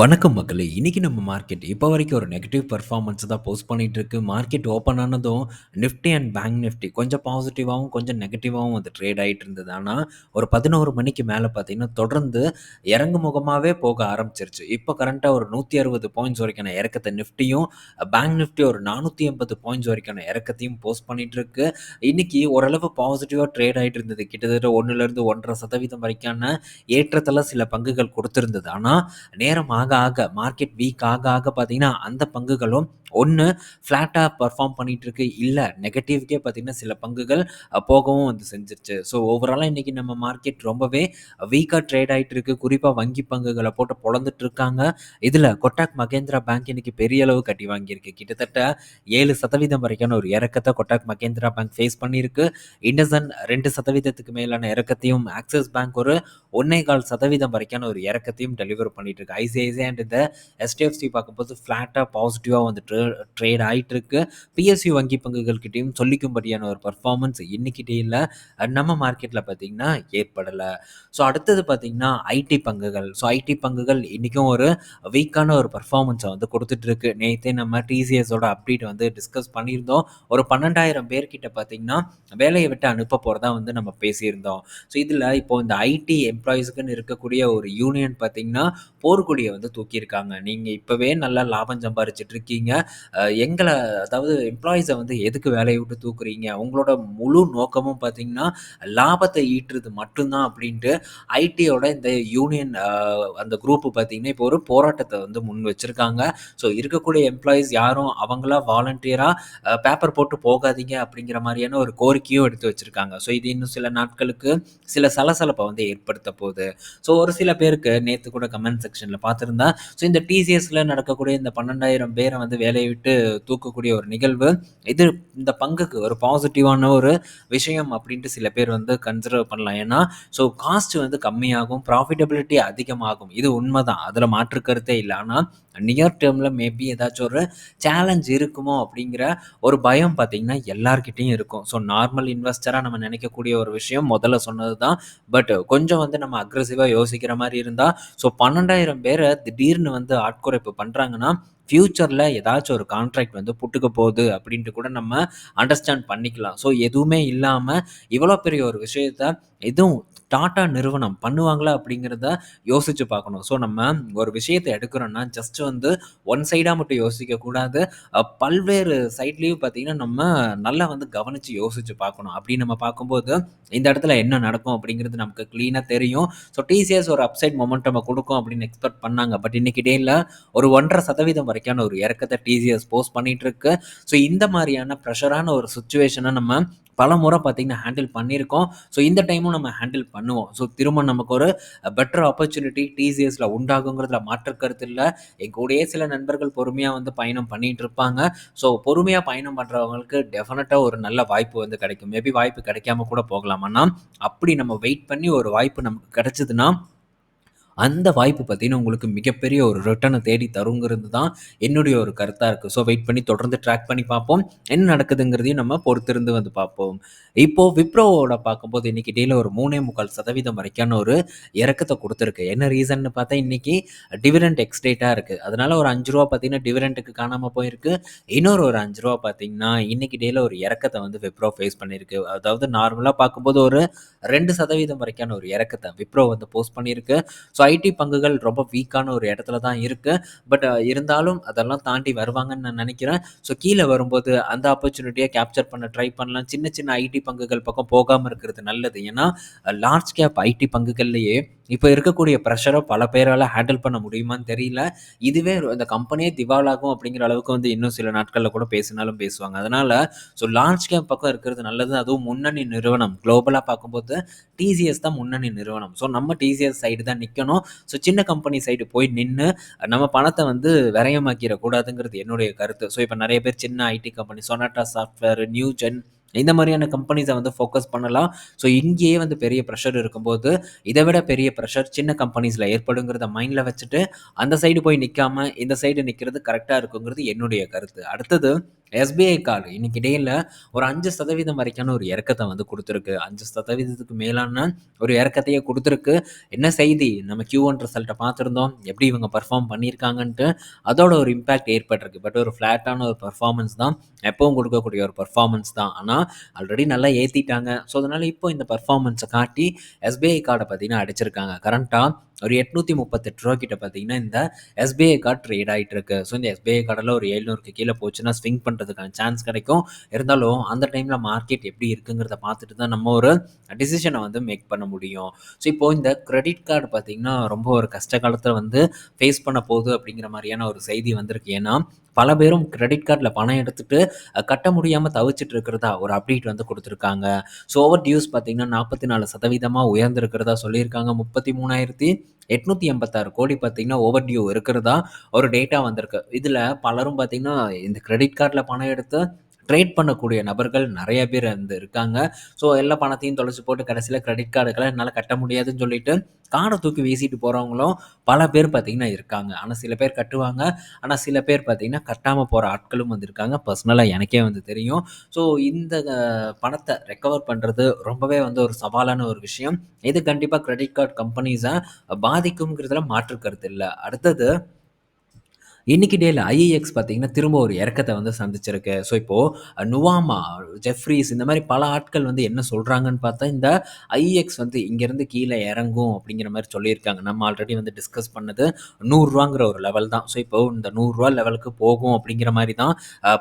வணக்கம் மக்களே! இன்னைக்கு நம்ம மார்க்கெட் இப்போ வரைக்கும் ஒரு நெகட்டிவ் பர்ஃபார்மன்ஸ் தான் போஸ்ட் பண்ணிகிட்டு இருக்கு. மார்க்கெட் ஓப்பன் ஆனதும் நிஃப்டி அண்ட் பேங்க் நிஃப்டி கொஞ்சம் பாசிட்டிவாகவும் கொஞ்சம் நெகட்டிவாகவும் அது ட்ரேட் ஆகிட்டு இருந்தது. ஆனால் ஒரு 11 மணிக்கு மேலே பார்த்தீங்கன்னா, தொடர்ந்து இறங்கு முகமாகவே போக ஆரம்பிச்சிருச்சு. இப்போ கரண்ட்டாக ஒரு 160 பாயிண்ட்ஸ் வரைக்கான இறக்கத்தை நிஃப்டியும், பேங்க் நிஃப்டி ஒரு 480 பாயிண்ட்ஸ் வரைக்கான இறக்கத்தையும் போஸ்ட் பண்ணிகிட்டு இருக்கு. இன்றைக்கி ஓரளவு பாசிட்டிவாக ட்ரேட் ஆகிட்டு இருந்தது. கிட்டத்தட்ட 1லேருந்து 1.5% வரைக்கான ஏற்றத்தில் சில பங்குகள் கொடுத்துருந்தது ஆனால் நேரம் ஆக ஆக மார்க்கெட் வீக் ஆக ஆக பார்த்தீங்கன்னா, அந்த பங்குகளும் ஒன்று ஃப்ளாட்டாக பெர்ஃபார்ம் பண்ணிகிட்டு இருக்கு. இல்லை நெகட்டிவ்க்கே பார்த்தீங்கன்னா, சில பங்குகள் போகவும் வந்து செஞ்சிருச்சு ஸோ ஓவராலாக இன்னைக்கு நம்ம மார்க்கெட் ரொம்பவே வீக்காக ட்ரேட் ஆகிட்டு இருக்கு. குறிப்பாக வங்கி பங்குகளை போட்டு பொழந்துட்டு இருக்காங்க. இதில் கொட்டாக் மகேந்திரா பேங்க் இன்னைக்கு பெரிய அளவு கட்டி வாங்கியிருக்கு. கிட்டத்தட்ட ஏழு சதவீதம் வரைக்கான ஒரு இறக்கத்தை கொட்டாக் மகேந்திரா பேங்க் ஃபேஸ் பண்ணியிருக்கு. இண்டசன் ரெண்டு சதவீதத்துக்கு மேலான இறக்கத்தையும், ஆக்சிஸ் பேங்க் ஒரு 1.25% வரைக்கான ஒரு இறக்கத்தையும் டெலிவர் பண்ணிட்டு இருக்கு. ஐசிஐசி அண்ட் இந்த எஸ்டிஎஃப்சி பார்க்கும்போது ஃப்ளாட்டாக பாசிட்டிவாக வந்து ட்ரே ட்ரேட் ஆயிட்டு இருக்கு. பிஎஸ்சி வங்கி பங்குகள்கிட்டையும் சொல்லிக்கும்படியான ஒரு பர்ஃபார்மன்ஸ் இன்னைக்கிட்டே இல்லை நம்ம மார்க்கெட்ல பார்த்தீங்கன்னா, ஏற்படலை ஸோ அடுத்தது பார்த்தீங்கன்னா, ஐடி பங்குகள். ஸோ ஐடி பங்குகள் இன்னைக்கும் ஒரு வீக்கான ஒரு பர்ஃபார்மன்ஸை வந்து கொடுத்துட்ருக்கு நேற்றே நம்ம டிசிஎஸோட அப்டேட் வந்து டிஸ்கஸ் பண்ணியிருந்தோம். ஒரு பன்னெண்டாயிரம் பேர்கிட்ட பார்த்தீங்கன்னா, வேலையை விட்டு அனுப்ப போகிறதா வந்து நம்ம பேசியிருந்தோம். ஸோ இதுல இப்போ இந்த ஐடி எம்ப்ளாயீஸ்க்குன்னு இருக்கக்கூடிய ஒரு யூனியன் பார்த்தீங்கன்னா, போர்க்குடியை வந்து தூக்கியிருக்காங்க. நீங்கள் இப்போவே நல்லா லாபம் சம்பாரிச்சிட்டு இருக்கீங்க. எங்களை அதாவது எம்ப்ளாயீஸை வந்து எதுக்கு வேலையை விட்டு தூக்குறீங்க? உங்களோட முழு நோக்கமும் பார்த்தீங்கன்னா, லாபத்தை ஈட்டுறது மட்டும்தான் அப்படின்ட்டு ஐடியோட இந்த யூனியன் அந்த குரூப் பார்த்தீங்கன்னா, இப்போ ஒரு போராட்டத்தை வந்து முன் வச்சிருக்காங்க. ஸோ இருக்கக்கூடிய எம்ப்ளாயீஸ் யாரும் அவங்களா வாலண்டியராக பேப்பர் போட்டு போகாதீங்க அப்படிங்கிற மாதிரியான ஒரு கோரிக்கையும் எடுத்து வச்சுருக்காங்க ஸோ இது இன்னும் சில நாட்களுக்கு சில சலசலப்பை வந்து ஏற்படுத்த போகுது ஸோ ஒரு சில பேருக்கு நேற்று கூட கமெண்ட் செக்ஷனில் செக்ஷன்ல பார்த்திருந்தேன். ஸோ இந்த டிசிஎஸ்ல நடக்கக்கூடிய இந்த பன்னெண்டாயிரம் பேரை வந்து வேலையை விட்டு தூக்கக்கூடிய ஒரு நிகழ்வு, இது இந்த பங்குக்கு ஒரு பாசிட்டிவான ஒரு விஷயம் அப்படின்ட்டு சில பேர் வந்து கன்சிடர் பண்ணலாம். ஏன்னா, ஸோ காஸ்ட் வந்து கம்மியாகும், ப்ராஃபிட்டபிலிட்டி அதிகமாகும். இது உண்மைதான் அதில் மாற்று கருத்தே இல்ல. நியர் டேர்மில் மேபி ஏதாச்சும் ஒரு சேலஞ்ச் இருக்குமோ அப்படிங்கிற ஒரு பயம் பார்த்தீங்கன்னா, எல்லார்கிட்டயும் இருக்கும். ஸோ நார்மல் இன்வெஸ்டராக நம்ம நினைக்கக்கூடிய ஒரு விஷயம் முதல்ல சொன்னது தான். பட் கொஞ்சம் வந்து நம்ம அக்ரெசிவாக யோசிக்கிற மாதிரி இருந்தால் ஸோ பன்னெண்டாயிரம் பேரை திடீர்னு வந்து ஆட்குறைப்பு பண்ணுறாங்கன்னா ஃப்யூச்சரில் ஏதாச்சும் ஒரு கான்ட்ராக்ட் வந்து புட்டுக்க போகுது அப்படின்ட்டு கூட நம்ம அண்டர்ஸ்டாண்ட் பண்ணிக்கலாம். ஸோ எதுவுமே இல்லாமல் இவ்வளோ பெரிய ஒரு விஷயத்த எதுவும் டாட்டா நிறுவனம் பண்ணுவாங்களா அப்படிங்கிறத யோசிச்சு பார்க்கணும். ஸோ நம்ம ஒரு விஷயத்த எடுக்கிறோம்னா, ஜஸ்ட் வந்து ஒன் சைடாக மட்டும் யோசிக்க கூடாது. பல்வேறு சைட்லேயும் பார்த்தீங்கன்னா, நம்ம நல்லா வந்து கவனிச்சு யோசிச்சு பார்க்கணும். அப்படி நம்ம பார்க்கும்போது, இந்த இடத்துல என்ன நடக்கும் அப்படிங்கிறது நமக்கு க்ளீனாக தெரியும். ஸோ டிசிஎஸ் ஒரு அப்சைட் மூமெண்ட் நம்ம கொடுக்கும் அப்படின்னு எக்ஸ்பெக்ட் பண்ணாங்க. பட் இன்னைக்கு டேயில் ஒரு 1.5% வரைக்கான ஒரு இறக்கத்தை டிசிஎஸ் போஸ்ட் பண்ணிட்டு இருக்கு. ஸோ இந்த மாதிரியான ப்ரெஷரான ஒரு சுச்சுவேஷனை நம்ம பல முறை பார்த்தீங்கன்னா, ஹேண்டில் பண்ணியிருக்கோம். ஸோ இந்த டைமும் நம்ம ஹேண்டில் பண்ணுவோம். ஸோ திரும்ப நமக்கு ஒரு பெட்டர் ஆப்பர்ச்சுனிட்டி டிசிஎஸ்ல உண்டாகுங்கிறதுல மாற்று கருத்து இல்லை என் சில நண்பர்கள் பொறுமையாக வந்து பயணம் பண்ணிட்டு இருப்பாங்க. ஸோ பொறுமையாக பயணம் பண்ணுறவங்களுக்கு டெஃபினட்டாக ஒரு நல்ல வாய்ப்பு வந்து கிடைக்கும். மேபி வாய்ப்பு கிடைக்காம கூட போகலாம். அப்படி நம்ம வெயிட் பண்ணி ஒரு வாய்ப்பு நமக்கு கிடைச்சதுன்னா, அந்த வாய்ப்பு பார்த்தீங்கன்னா, உங்களுக்கு மிகப்பெரிய ஒரு ரிட்டர்னை தேடி தருங்கிறது தான் என்னுடைய ஒரு கருத்தாக இருக்குது ஸோ வெயிட் பண்ணி தொடர்ந்து ட்ராக் பண்ணி பார்ப்போம். என்ன நடக்குதுங்கிறதையும் நம்ம பொறுத்திருந்து வந்து பார்ப்போம். இப்போது விப்ரோவோட பார்க்கும்போது இன்னைக்கு டேல ஒரு 3.25% வரைக்கான ஒரு இறக்கத்தை கொடுத்துருக்கு என்ன ரீசன்னு பார்த்தா, இன்னைக்கு டிவிடெண்ட் எக்ஸ்டேட்டாக இருக்குது அதனால் ஒரு அஞ்சு ரூபா பார்த்தீங்கன்னா, டிவிடெண்ட்டுக்கு காணாம போயிருக்கு. இன்னொரு ஒரு அஞ்சு ரூபா பார்த்தீங்கன்னா, இன்னைக்கு டேல ஒரு இறக்கத்தை வந்து விப்ரோ ஃபேஸ் பண்ணியிருக்கு. அதாவது நார்மலாக பார்க்கும்போது ஒரு ரெண்டு சதவீதம் வரைக்கான ஒரு இறக்கத்தை விப்ரோ வந்து போஸ்ட் பண்ணியிருக்கு. ஸோ ஸோ ஐடி பங்குகள் ரொம்ப வீக்கான ஒரு இடத்துல தான் இருக்குது பட் இருந்தாலும் அதெல்லாம் தாண்டி வருவாங்கன்னு நான் நினைக்கிறேன். ஸோ கீழே வரும்போது அந்த ஆப்பர்ச்சுனிட்டியை கேப்சர் பண்ண ட்ரை பண்ணலாம். சின்ன சின்ன ஐடி பங்குகள் பக்கம் போகாமல் இருக்கிறது நல்லது. ஏன்னா, லார்ஜ் கேப் ஐடி பங்குகள்லேயே இப்போ இருக்கக்கூடிய ப்ரெஷரை பல பேரால் ஹேண்டில் பண்ண முடியுமான்னு தெரியல. இதுவே இந்த கம்பெனியே திவாலாகும் அப்படிங்கிற அளவுக்கு வந்து இன்னும் சில நாட்களில் கூட பேசினாலும் பேசுவாங்க. அதனால் ஸோ லார்ஜ் கேம் பக்கம் இருக்கிறது நல்லது. அதுவும் முன்னணி நிறுவனம் குளோபலாக பார்க்கும்போது டிசிஎஸ் தான் முன்னணி நிறுவனம். ஸோ நம்ம டிசிஎஸ் சைடு தான் நிற்கணும் ஸோ சின்ன கம்பெனி சைடு போய் நின்று நம்ம பணத்தை வந்து விரயமாக்கிடக்கூடாதுங்கிறது என்னுடைய கருத்து. ஸோ இப்போ நிறைய பேர் சின்ன IT company Sonata software, Newgen இந்த மாதிரியான கம்பெனிஸை வந்து ஃபோக்கஸ் பண்ணலாம். ஸோ இங்கேயே வந்து பெரிய ப்ரெஷர் இருக்கும்போது, இதை விட பெரிய ப்ரெஷர் சின்ன கம்பெனிஸில் ஏற்படுங்கிறத மைண்டில் வச்சுட்டு, அந்த சைடு போய் நிற்காம இந்த சைடு நிற்கிறது கரெக்டாக இருக்குங்கிறது என்னுடைய கருத்து. அடுத்தது எஸ்பிஐ கார்டு இன்னைக்கு இடையில ஒரு அஞ்சு சதவீதம் வரைக்கான ஒரு இறக்கத்தை வந்து கொடுத்துருக்கு அஞ்சு சதவீதத்துக்கு மேலான ஒரு இறக்கத்தையே கொடுத்துருக்கு என்ன செய்தி? நம்ம க்யூன்ற ரிசல்ட்டை பார்த்துருந்தோம் எப்படி இவங்க பெர்ஃபார்ம் பண்ணியிருக்காங்கன்ட்டு. அதோட ஒரு இம்பாக்ட் ஏற்பட்டிருக்கு. பட் ஒரு ஃப்ளாட்டான ஒரு பர்ஃபார்மன்ஸ் தான். எப்பவும் கொடுக்கக்கூடிய ஒரு பர்ஃபார்மன்ஸ் தான். ஆனால் ஆல்ரெடி நல்லா ஏற்றிட்டாங்க ஸோ, அதனால இப்போ இந்த பர்ஃபார்மன்ஸை காட்டி எஸ்பிஐ கார்டை பார்த்தீங்கன்னா அடிச்சிருக்காங்க. கரண்ட்டாக ஒரு எட்நூற்றி முப்பத்தெட்டு ரூபா கிட்ட பார்த்தீங்கன்னா, இந்த எஸ்பிஐ கார்டு ட்ரேட் ஆயிட்டு இருக்கு. ஸோ, இந்த எஸ்பிஐ கார்டில் ஒரு ஏழ்நூறுக்கு கீழே போச்சுன்னா ஸ்விங் பண்றதுக்கான சான்ஸ் கிடைக்கும். இருந்தாலும் அந்த டைம்ல மார்க்கெட் எப்படி இருக்குங்கிறத பார்த்துட்டு தான் நம்ம ஒரு டிசிஷனை வந்து மேக் பண்ண முடியும். ஸோ, இப்போ இந்த கிரெடிட் கார்டு பார்த்தீங்கன்னா, ரொம்ப ஒரு கஷ்ட காலத்தில் வந்து ஃபேஸ் பண்ண போகுது அப்படிங்கிற மாதிரியான ஒரு செய்தி வந்திருக்கு. ஏன்னா, பல பேரும் கிரெடிட் கார்டில் பணம் எடுத்துட்டு கட்ட முடியாமல் தவிச்சிட்டு இருக்கிறதா ஒரு அப்டேட் வந்து கொடுத்துருக்காங்க ஸோ, ஓவர் டியூஸ் பார்த்தீங்கன்னா 44% உயர்ந்திருக்கிறதா சொல்லியிருக்காங்க. முப்பத்தி மூணாயிரத்தி 33,886 கோடி பார்த்தீங்கன்னா, ஓவர் டியூ இருக்கிறதா ஒரு டேட்டா வந்திருக்கு. இதுல பலரும் பார்த்தீங்கன்னா, இந்த கிரெடிட் கார்டில் பணம் எடுத்து ட்ரேட் பண்ணக்கூடிய நபர்கள் நிறைய பேர் வந்து இருக்காங்க. ஸோ, எல்லா பணத்தையும் தொலைச்சி போட்டு கடைசியில் கிரெடிட் கார்டுகளை என்னால் கட்ட முடியாதுன்னு சொல்லிட்டு, காடை தூக்கி வீசிட்டு போகிறவங்களும் பல பேர் பார்த்தீங்கன்னா இருக்காங்க. ஆனால் சில பேர் கட்டுவாங்க. ஆனால் சில பேர் பார்த்திங்கன்னா கட்டாமல் போகிற ஆட்களும் வந்து இருக்காங்க. எனக்கே வந்து தெரியும். ஸோ, இந்த பணத்தை ரெக்கவர் பண்ணுறது ரொம்பவே வந்து ஒரு சவாலான ஒரு விஷயம். இது கண்டிப்பாக கிரெடிட் கார்டு கம்பெனிஸை பாதிக்குங்கிறதுல மாற்று கருத்து இல்லை அடுத்தது இன்னைக்கு டேல ஐஏஎக்ஸ் பார்த்தீங்கன்னா, திரும்ப ஒரு இறக்கத்தை வந்து சந்திச்சிருக்கு. ஸோ, இப்போ நுவாமா, ஜெஃப்ரீஸ் இந்த மாதிரி பல ஆட்கள் வந்து என்ன சொல்றாங்கன்னு பார்த்தா, இந்த ஐஏஎக்ஸ் வந்து இங்கேருந்து கீழே இறங்கும் அப்படிங்கிற மாதிரி சொல்லியிருக்காங்க. நம்ம ஆல்ரெடி வந்து டிஸ்கஸ் பண்ணது நூறுரூவாங்கிற ஒரு லெவல் தான். ஸோ, இப்போ இந்த நூறுரூவா லெவலுக்கு போகும் அப்படிங்கிற மாதிரி தான்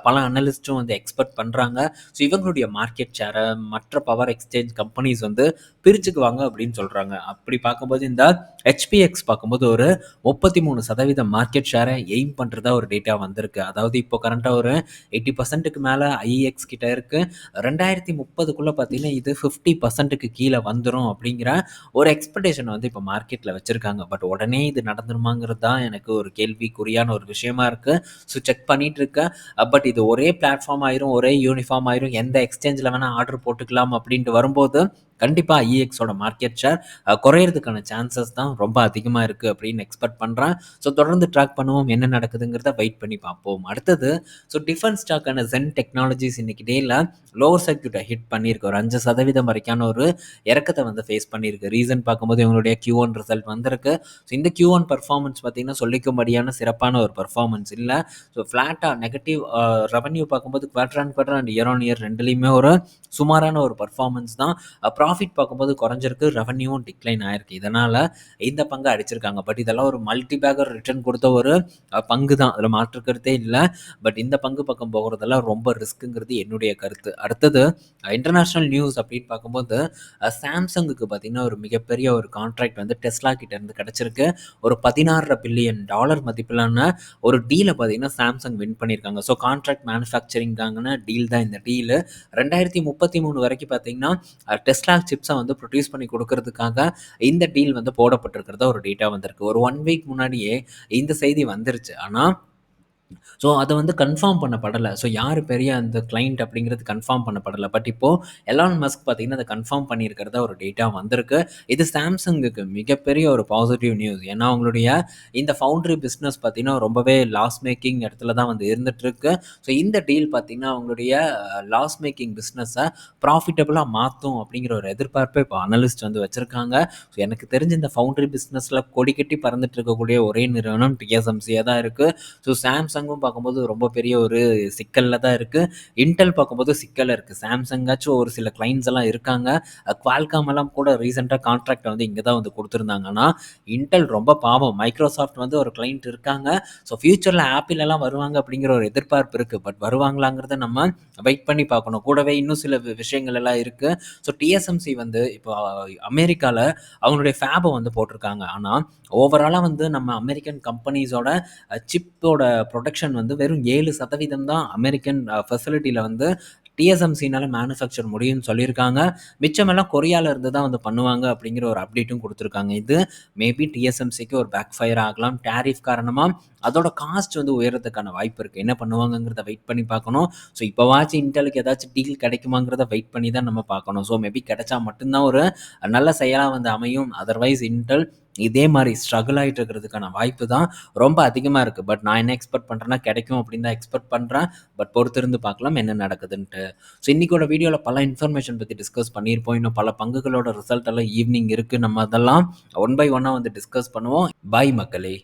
பல அனலிஸ்ட்டும் வந்து எக்ஸ்பெக்ட் பண்ணுறாங்க ஸோ, இவங்களுடைய மார்க்கெட் ஷேரை மற்ற பவர் எக்ஸ்சேஞ்ச் கம்பெனிஸ் வந்து பிரிச்சுக்குவாங்க அப்படின்னு சொல்கிறாங்க அப்படி பார்க்கும்போது இந்த ஹெச்பிஎக்ஸ் பார்க்கும்போது ஒரு 33% மார்க்கெட் ஷேரை எய்ம் பண்ணுறதா ஒரு டேட்டா வந்திருக்கு. அதாவது இப்போ கரண்ட்டாக ஒரு எயிட்டி பர்சன்ட்டுக்கு மேலே ஐஇஎக்ஸ் கிட்ட இருக்குது ரெண்டாயிரத்தி முப்பதுக்குள்ளே பார்த்தீங்கன்னா, இது ஃபிஃப்டி பர்சன்ட்டுக்கு கீழே வந்துடும் அப்படிங்கிற ஒரு எக்ஸ்பெக்டேஷன் வந்து இப்போ மார்க்கெட்டில் வச்சுருக்காங்க பட் உடனே இது நடந்துருமாங்கிறது தான் எனக்கு ஒரு கேள்விக்குறியான ஒரு விஷயமா இருக்குது ஸோ, செக் பண்ணிட்டு இருக்கேன். பட் இது ஒரே பிளாட்ஃபார்ம் ஆயிரும், ஒரே யூனிஃபார்ம் ஆயிரும். எந்த எக்ஸ்சேஞ்சில் வேணால் ஆர்டர் போட்டுக்கலாம் அப்படின்ட்டு வரும்போது, கண்டிப்பாக ஐஎக்ஸோட மார்க்கெட் ஷேர் குறையிறதுக்கான குறையறதுக்கான சான்சஸ் தான் ரொம்ப அதிகமாக இருக்குது அப்படின்னு எக்ஸ்பெக்ட் பண்ணுறேன் ஸோ, தொடர்ந்து ட்ராக் பண்ணுவோம். என்ன நடக்குதுங்கிறத வெயிட் பண்ணி பார்ப்போம். அடுத்தது ஸோ, டிஃபென்ஸ் ஸ்டாக்கான ஜென் டெக்னாலஜிஸ் இன்னைக்கு டேயில் லோவர் சர்க்கியூட்டை ஹிட் பண்ணியிருக்கு. ஒரு அஞ்சு சதவீதம் வரைக்கான ஒரு இறக்கத்தை வந்து ஃபேஸ் பண்ணியிருக்கு. ரீசன் பார்க்கும்போது இவங்களுடைய Q1 ரிசல்ட் வந்திருக்கு. ஸோ, இந்த கியூ ஒன் பர்ஃபார்மன்ஸ் பார்த்தீங்கன்னா, சொல்லிக்கும்படியான சிறப்பான ஒரு பர்ஃபார்மன்ஸ் இல்லை ஸோ, ஃப்ளாட்டாக நெகட்டிவ் ரெவன்யூ பார்க்கும்போது quarter and quarter and year on year ரெண்டுலேயுமே ஒரு சுமாரான ஒரு பர்ஃபார்மன்ஸ் தான். அப்புறம் ப்ராஃபிட் பார்க்கும்போது குறைஞ்சிருக்கு. ரெவன்யூவும் டிக்ளைன் ஆயிருக்கு. இதனால இந்த பங்கு அடிச்சிருக்காங்க. பட் இதெல்லாம் ஒரு மல்டி பேக்கர் ரிட்டர்ன் கொடுத்த ஒரு பங்கு தான். அதில் மாற்றுக்கிறதே இல்லை பட் இந்த பங்கு பக்கம் போகிறதெல்லாம் ரொம்ப ரிஸ்க்குங்கிறது என்னுடைய கருத்து. அடுத்தது இன்டர்நேஷ்னல் நியூஸ் அப்படின்னு பார்க்கும்போது, சாம்சங்குக்கு பார்த்தீங்கன்னா, ஒரு மிகப்பெரிய ஒரு கான்ட்ராக்ட் வந்து டெஸ்லா கிட்டேருந்து இருந்து கிடைச்சிருக்கு. ஒரு 16 பில்லியன் டாலர் மதிப்பிலான ஒரு டீல பார்த்தீங்கன்னா, சாம்சங் வின் பண்ணியிருக்காங்க. ஸோ, கான்ட்ராக்ட் மேனுஃபேக்சரிங்கான டீல் தான் இந்த டீலு. 2033 வரைக்கும் பார்த்தீங்கன்னா, டெஸ்லா டெஸ்லா சிப்ஸை வந்து ப்ரொடியூஸ் பண்ணி கொடுக்கறதுக்காக இந்த டீல் வந்து போடப்பட்டிருக்கிறத ஒரு டேட்டா வந்திருக்கு. ஒரு ஒன் வீக் முன்னாடியே இந்த செய்தி வந்துருச்சு. ஆனால் ஸோ, அதை வந்து கன்ஃபார்ம் பண்ணப்படலை ஸோ, யார் பெரிய அந்த கிளைண்ட் அப்படிங்கிறது கன்ஃபார்ம் பண்ணப்படல. பட் இப்போ எலான் மஸ்க் பார்த்தீங்கன்னா, அதை கன்ஃபார்ம் பண்ணியிருக்கிறதா ஒரு டேட்டா வந்திருக்கு. இது சாம்சங்குக்கு மிகப்பெரிய ஒரு பாசிட்டிவ் நியூஸ். ஏன்னா, அவங்களுடைய இந்த ஃபவுண்ட்ரி பிஸ்னஸ் பார்த்தீங்கன்னா, ரொம்பவே லாஸ் மேக்கிங் இடத்துல தான் வந்து இருந்துட்டுருக்கு. ஸோ, இந்த டீல் பார்த்தீங்கன்னா, அவங்களுடைய லாஸ் மேக்கிங் பிஸ்னஸை ப்ராஃபிட்டபுளாக மாற்றும் அப்படிங்கிற ஒரு எதிர்பார்ப்பை இப்போ அனலிஸ்ட் வந்து வச்சிருக்காங்க. ஸோ, எனக்கு தெரிஞ்சு இந்த ஃபவுண்ட்ரி பிஸ்னஸில் கொடி கட்டி பறந்துட்டு இருக்கக்கூடிய ஒரே நிறுவனம் டிஎஸ்எம்சியாக தான் இருக்குது ஸோ, சாம்சங் சாம்சங்கும் பார்க்கும்போது ரொம்ப பெரிய ஒரு சிக்கலில் தான் இருக்குது இன்டெல் பார்க்கும்போது சிக்கலில் இருக்குது சாம்சங்காச்சும் ஒரு சில கிளைண்ட்ஸ் எல்லாம் இருக்காங்க. குவால்காம் எல்லாம் கூட ரீசெண்டாக கான்ட்ராக்டை வந்து இங்கே தான் வந்து கொடுத்துருந்தாங்கன்னா இன்டெல் ரொம்ப பாவம். மைக்ரோசாஃப்ட் வந்து ஒரு கிளைண்ட் இருக்காங்க. ஸோ, ஃப்யூச்சரில் ஆப்பிள் எல்லாம் வருவாங்க அப்படிங்கிற ஒரு எதிர்பார்ப்பு இருக்குது பட் வருவாங்களாங்கிறத நம்ம வெயிட் பண்ணி பார்க்கணும். கூடவே இன்னும் சில விஷயங்கள் எல்லாம் இருக்குது ஸோ, டிஎஸ்எம்சி வந்து இப்போ அமெரிக்காவில் அவங்களுடைய ஃபேபை வந்து போட்டிருக்காங்க. ஆனால் ஓவராலாக வந்து நம்ம அமெரிக்கன் கம்பெனிஸோட சிப்போட ப்ரொடக்ட் ப்ரொடக்ஷன் வந்து வெறும் ஏழு சதவீதம் தான் அமெரிக்கன் ஃபெசிலிட்டியில் வந்து டிஎஸ்எம்சினால மேனுஃபேக்சர் முடியும்னு சொல்லியிருக்காங்க. மிச்சமெல்லாம் கொரியால இருந்து தான் வந்து பண்ணுவாங்க அப்படிங்கிற ஒரு அப்டேட்டும் கொடுத்துருக்காங்க இது மேபி டிஎஸ்எம்சிக்கு ஒரு பேக் ஃபயர் ஆகலாம். டேரிஃப் காரணமாக அதோட காஸ்ட் வந்து உயர்றதுக்கான வாய்ப்பு இருக்குது என்ன பண்ணுவாங்கங்கிறத வெயிட் பண்ணி பார்க்கணும். ஸோ, இப்போவாச்சும் இன்டெலுக்கு ஏதாச்சும் டீல் கிடைக்குமாங்கிறத வெயிட் பண்ணி தான் நம்ம பார்க்கணும். ஸோ, மேபி கிடைச்சா மட்டும்தான் ஒரு நல்ல செயலாக வந்து அமையும். அதர்வைஸ் இன்டெல் இதே மாதிரி ஸ்ட்ரகிள் ஆகிட்டு இருக்கிறதுக்கான வாய்ப்பு தான் ரொம்ப அதிகமாக இருக்குது பட் நான் என்ன எக்ஸ்பெக்ட் பண்ணுறேன்னா கிடைக்கும் அப்படின்னு தான் எக்ஸ்பெக்ட் பண்ணுறேன் பட் பொறுத்திருந்து பார்க்கலாம் என்ன நடக்குதுன்ட்டு. ஸோ இன்னைக்கோட வீடியோவில் பல இன்ஃபர்மேஷன் பற்றி டிஸ்கஸ் பண்ணியிருப்போம். இன்னும் பல பங்குகளோட ரிசல்ட் எல்லாம் ஈவினிங் இருக்குது நம்ம அதெல்லாம் ஒன் பை ஒன்னாக வந்து டிஸ்கஸ் பண்ணுவோம். பாய் மக்களே!